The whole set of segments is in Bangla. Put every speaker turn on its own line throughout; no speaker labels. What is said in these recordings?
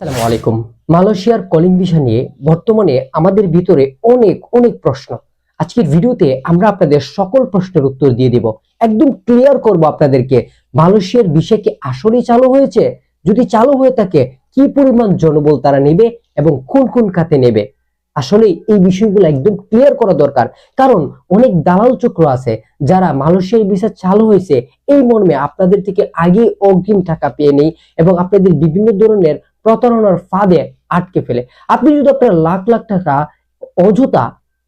আসসালামু আলাইকুম। মালয়েশিয়ার কলিং ভিসা নিয়ে বর্তমানে আমাদের ভিতরে অনেক অনেক প্রশ্ন। আজকের ভিডিওতে আমরা আপনাদের সকল প্রশ্নের উত্তর দিয়ে দেব। একদম ক্লিয়ার করব আপনাদেরকে, মালয়েশিয়ার ভিসা কি আসলেই চালু হয়েছে? যদি চালু হয়ে থাকে, কি পরিমাণ জনবল তারা নেবে এবং কোন কোন খাতে নেবে? আসলে এই বিষয়গুলো একদম ক্লিয়ার করা দরকার। কারণ অনেক দালাল চক্র আছে যারা মালয়েশিয়ার ভিসা চালু হয়েছে, এই মর্মে আপনাদের থেকে আগে অগ্রিম টাকা পেয়ে নেই এবং আপনাদের বিভিন্ন ধরনের প্রতারণার ফাঁদে আটকে ফেলে। আপনি যদি আপনার লাখ লাখ টাকা অযথা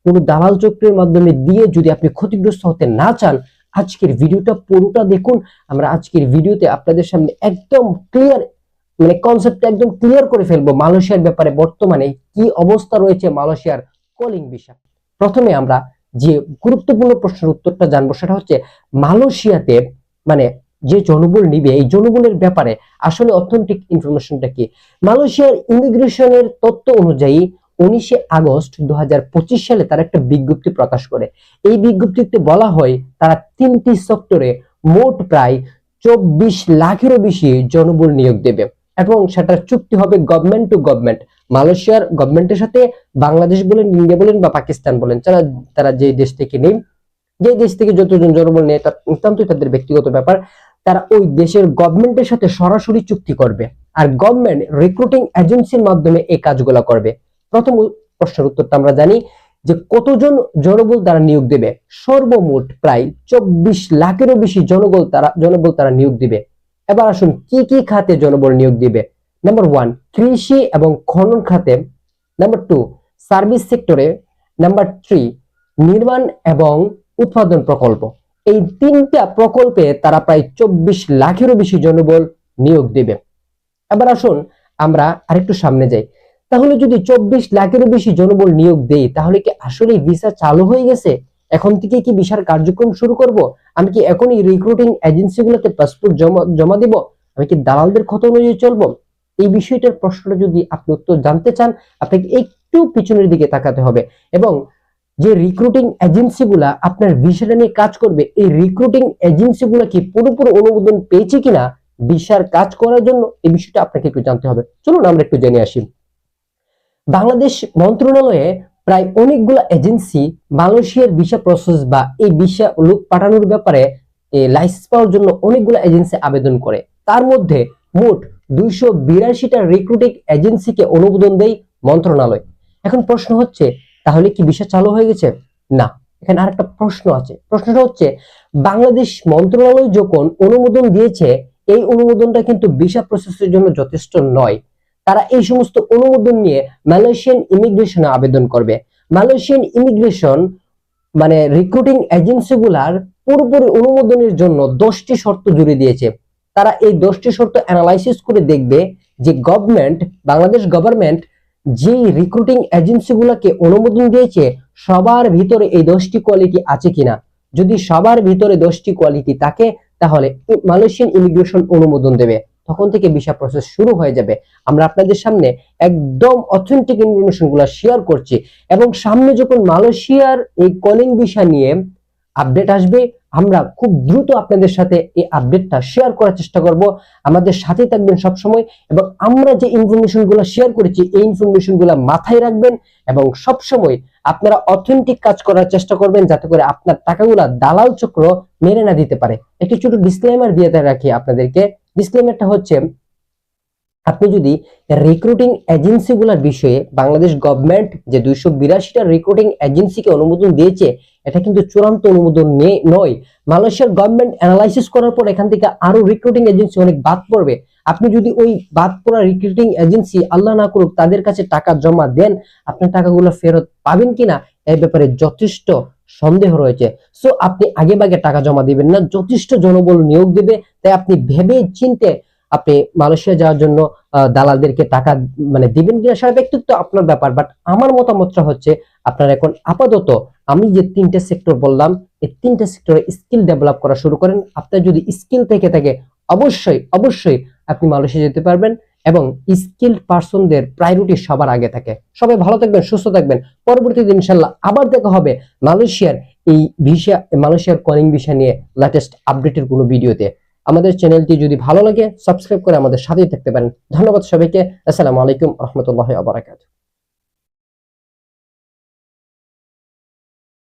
কোনো দালাল চক্রের মাধ্যমে দিয়ে যদি আপনি ক্ষতিগ্রস্ত হতে না চান, আজকের ভিডিওটা পুরোটা দেখুন। আমরা আজকের ভিডিওতে আপনাদের সামনে একদম ক্লিয়ার মানে কনসেপ্ট একদম ক্লিয়ার করে ফেলব মালয়েশিয়ার ব্যাপারে। বর্তমানে কি অবস্থা রয়েছে মালয়েশিয়ার কলিং ভিসা প্রথমে আমরা যে গুরুত্বপূর্ণ প্রশ্নের উত্তরটা জানব, সেটা হচ্ছে মালয়েশিয়াতে মানে যে জনবল নিবে, এই জনবলের ব্যাপারে আসলে অথেন্টিক ইনফরমেশনটা কি? মালয়েশিয়ার ইমিগ্রেশনের তথ্য অনুযায়ী উনিশে আগস্ট দু হাজার পঁচিশ সালে তারা একটা বিজ্ঞপ্তি প্রকাশ করে। এই বিজ্ঞপ্তিতে বলা হয়, তারা তিনটি সেক্টরে মোট প্রায় চব্বিশ লাখেরও বেশি জনবল নিয়োগ দেবে এবং সেটার চুক্তি হবে গভর্নমেন্ট টু গভর্নমেন্ট মালয়েশিয়ার গভর্নমেন্টের সাথে বাংলাদেশ বলেন, ইন্ডিয়া বলেন বা পাকিস্তান বলেন, তারা তারা যে দেশ থেকে নেই, যে দেশ থেকে যতজন জনবল নেয়, তার নিতান্তই তাদের ব্যক্তিগত ব্যাপার। তারা ওই দেশের গভর্নমেন্টের সাথে সরাসরি চুক্তি করবে। আর গভর্নমেন্ট রিক্রুটিং এজেন্সির মাধ্যমে এই কাজগুলো করবে। প্রথম প্রশ্নের উত্তরটা আমরা জানি যে কতজন জনবল তারা নিয়োগ দেবে? সর্বমোট প্রায় চব্বিশ লাখেরও বেশি জনবল তারা জনবল তারা নিয়োগ দিবে। এবার আসুন, কি কি খাতে জনবল নিয়োগ দিবে? নাম্বার ওয়ান কৃষি এবং খনন খাতে। নাম্বার টু সার্ভিস সেক্টরে নাম্বার থ্রি নির্মাণ এবং উৎপাদন প্রকল্প। এই তিনটা প্রকল্পে তারা প্রায় চব্বিশ লাখেরও বেশি জনবল নিয়োগ দেবে। এবার আসুন আমরা আরেকটু সামনে যাই। তাহলে যদি চব্বিশ লাখেরও বেশি জনবল নিয়োগ দেই, তাহলে কি আসলে ভিসা চালু হয়ে গেছে? এখন থেকে কি ভিসার কার্যক্রম শুরু করব? আমি কি এখনই রিক্রুটিং এজেন্সিগুলোতে পাসপোর্ট জমা জমা দিব? আমি কি দালালদের ক্ষত অনুযায়ী চলবো? এই বিষয়টার প্রশ্নটা যদি আপনি উত্তর জানতে চান, আপনাকে একটু পিছনের দিকে তাকাতে হবে এবং যে রিক্রুটিং এজেন্সিগুলা আপনার ভিসাটা নিয়ে কাজ করবে, এই রিক্রুটিং এজেন্সিগুলা কি পুরোপুরি অনুমোদন পেয়েছে কিনা ভিসার কাজ করার জন্য, এই বিষয়টা আপনাকে একটু জানতে হবে। চলুন আমরা একটু জেনে আসি। বাংলাদেশ মন্ত্রণালয়ে প্রায় অনেকগুলো এজেন্সি মালয়েশিয়ার ভিসা প্রসেস বা এই ভিসা লোক পাঠানোর ব্যাপারে লাইসেন্স পাওয়ার জন্য অনেকগুলো এজেন্সি আবেদন করে। তার মধ্যে মোট দুইশো বিরাশিটা রিক্রুটিং এজেন্সিকে অনুমোদন দেয় মন্ত্রণালয়। এখন প্রশ্ন হচ্ছে তাহলে কি ভিসা চালু হয়ে গেছে? না। এখানে আরেকটা প্রশ্ন আছে। প্রশ্নটা হচ্ছে, বাংলাদেশ মন্ত্রণালয় যখন অনুমোদন দিয়েছে, এই অনুমোদনটা কিন্তু ভিসা প্রসেসের জন্য যথেষ্ট নয়। তারা এই সমস্ত অনুমোদন নিয়ে মালয়েশিয়ান ইমিগ্রেশনে আবেদন করবে। মালয়েশিয়ান ইমিগ্রেশন মানে রিক্রুটিং এজেন্সিগুলার পুরোপুরি অনুমোদনের জন্য দশটি শর্ত জুড়ে দিয়েছে। তারা এই দশটি শর্ত অ্যানালাইসিস করে দেখবে যে গভর্নমেন্ট, বাংলাদেশ গভর্নমেন্ট যে রিক্রুটিং এজেন্সিগুলোকে অনুমোদন দিয়েছে, সবার ভিতরে এই দশটি কোয়ালিটি আছে কিনা? যদি সবার ভিতরে দশটি কোয়ালিটি থাকে, তাহলে মালয়েশিয়ান ইমিগ্রেশন অনুমোদন দেবে। তখন থেকে ভিসা প্রসেস শুরু হয়ে যাবে। আমরা আপনাদের সামনে একদম অথেন্টিক ইনফরমেশনগুলো শেয়ার করছি এবং সামনে যখন মালয়েশিয়ার এই কলিং ভিসা নিয়ে আপডেট আসবে আমরা খুব দ্রুত আপনাদের সাথে এই আপডেটটা শেয়ার করার চেষ্টা করব। আমাদের সাথে থাকবেন সব সময় এবং আমরা যে ইনফরমেশনগুলো শেয়ার করেছি, এই ইনফরমেশনগুলো মাথায় রাখবেন এবং সব সময় আপনারা অথেন্টিক কাজ করার চেষ্টা করবেন যাতে করে আপনার টাকাগুলো দালাল চক্র মেরে না দিতে পারে। একটি ছোট ডিসক্লেমার দিয়ে রাখি আপনাদেরকে। ডিসক্লেমারটা হচ্ছে আপনি যদি রিক্রুটিং এজেন্সিগুলোর বিষয়ে বাংলাদেশ গভর্নমেন্ট যে দুইশো বিরাশিটা রিক্রুটিং এজেন্সিকে অনুমোদন দিয়েছে, এটা কিন্তু চূড়ান্ত অনুমোদন নয়। মালয়েশিয়ার গভর্নমেন্ট অ্যানালাইসিস করার পর এখান থেকে আরও রিক্রুটিং এজেন্সি অনেক বাদ পড়বে। আপনি যদি ওই বাদ পড়া রিক্রুটিং এজেন্সি আল্লাহ না করুক, তাদের কাছে টাকা জমা দেন, আপনার টাকাগুলো ফেরত পাবেন কিনা এই ব্যাপারে যথেষ্ট সন্দেহ রয়েছে। সো আপনি আগে ভাগে টাকা জমা দিবেন না, যথেষ্ট জনবল নিয়োগ দেবে। তাই আপনি ভেবে চিনতে আপনি মালয়েশিয়া যাওয়ার জন্য দালালদেরকে টাকা মানে দিবেন কিনা সেটা ব্যক্তিত্ব আপনার ব্যাপার বাট আমার মতামতটা হচ্ছে আপনার এখন আপাতত আমি যে তিনটে সেক্টর বললাম, এই তিনটে সেক্টরে স্কিল ডেভেলপ করা শুরু করেন। আপনার যদি স্কিল থেকে থাকে, অবশ্যই অবশ্যই আপনি মালয়েশিয়া যেতে পারবেন এবং স্কিল পার্সনদের প্রায়োরিটি সবার আগে থাকে। সবাই ভালো থাকবেন, সুস্থ থাকবেন। পরবর্তীতে ইনশাল্লাহ আবার দেখা হবে মালয়েশিয়ার এই ভিসা মালয়েশিয়ার কলিং ভিসা নিয়ে লেটেস্ট আপডেটের কোনো ভিডিওতে আমাদের চ্যানেলটি যদি ভালো লাগে সাবস্ক্রাইব করে আমাদের সাথেই থাকতে পারেন। ধন্যবাদ সবাইকে। আসসালামু আলাইকুম রহমতুল্লাহ আবরাকাত